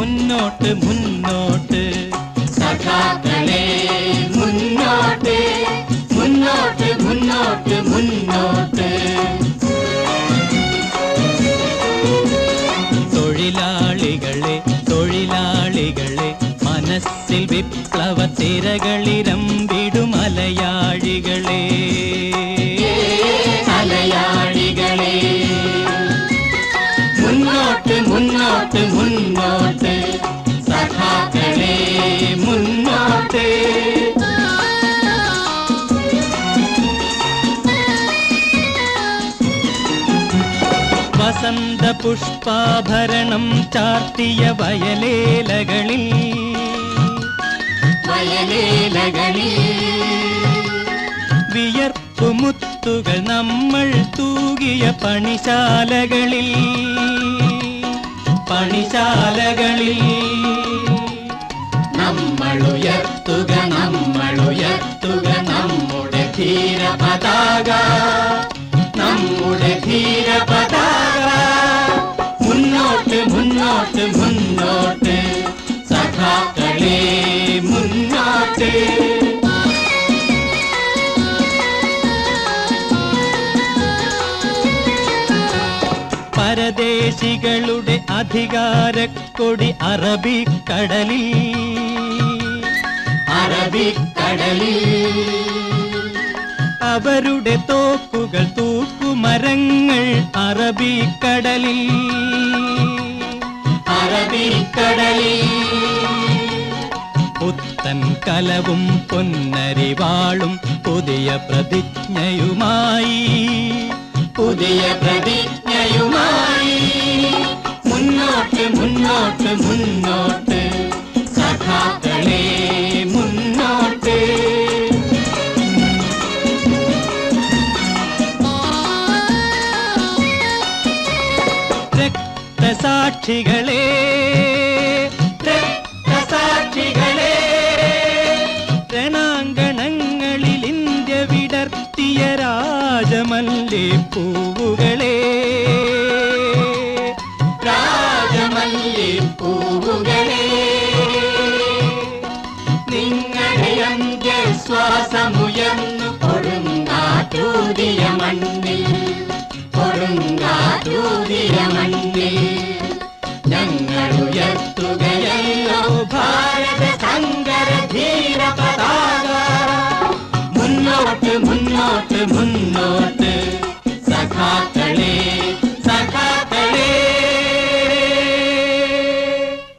മുന്നോട്ട് മുന്നോട്ട് സഖാക്കളെ മുന്നോട്ട് മുന്നോട്ട് മുന്നോട്ട് മുന്നോട്ട് തൊഴിലാളികളെ തൊഴിലാളികളെ മനസ്സിൽ വിപ്ലവ തിരകളിരമ്പിടും മലയാളികളെ വസന്ത പുഷ്പാഭരണം ചാർത്തിയ വയലേലകളിൽ. വയലേലകളിൽ. വിയർപ്പുമുത്തുകൾ നമ്മൾ തൂകിയ പണിശാലകളിൽ. പണിശാലകളിൽ. നമ്മൾ ഉയർത്തുക നമ്മുടെ ധീര പതാക നമ്മുടെ ധീര പതാക മുന്നോട്ട് പരദേശികളുടെ അധികാരക്കൊടി അറബിക്കടലിൽ അറബിക്കടലിൽ അവരുടെ തോക്കുകൾ തൂക്കുമരങ്ങൾ അറബിക്കടലിൽ അറബിക്കടലിൽ പുത്തൻ കലവും പൊന്നരിവാളും പുതിയ പ്രതിജ്ഞയുമായി. പുതിയ പ്രതിജ്ഞയുമായി. മുന്നോട്ട് മുന്നോട്ട് മുന്നോട്ട്. സഖാക്കളെ മുന്നോട്ട്. രക്തസാക്ഷികളെ രാജമല്ലി പൂവുകളെ. രാജമല്ലി പൂവുകളെ. നിങ്ങളുടെ അന്ത്യശ്വാസമുയർന്നു കൊടുങ്കാറ്റൂതിയ മണ്ണിൽ കൊടുങ്കാറ്റൂതിയ മണ്ണിൽ Rock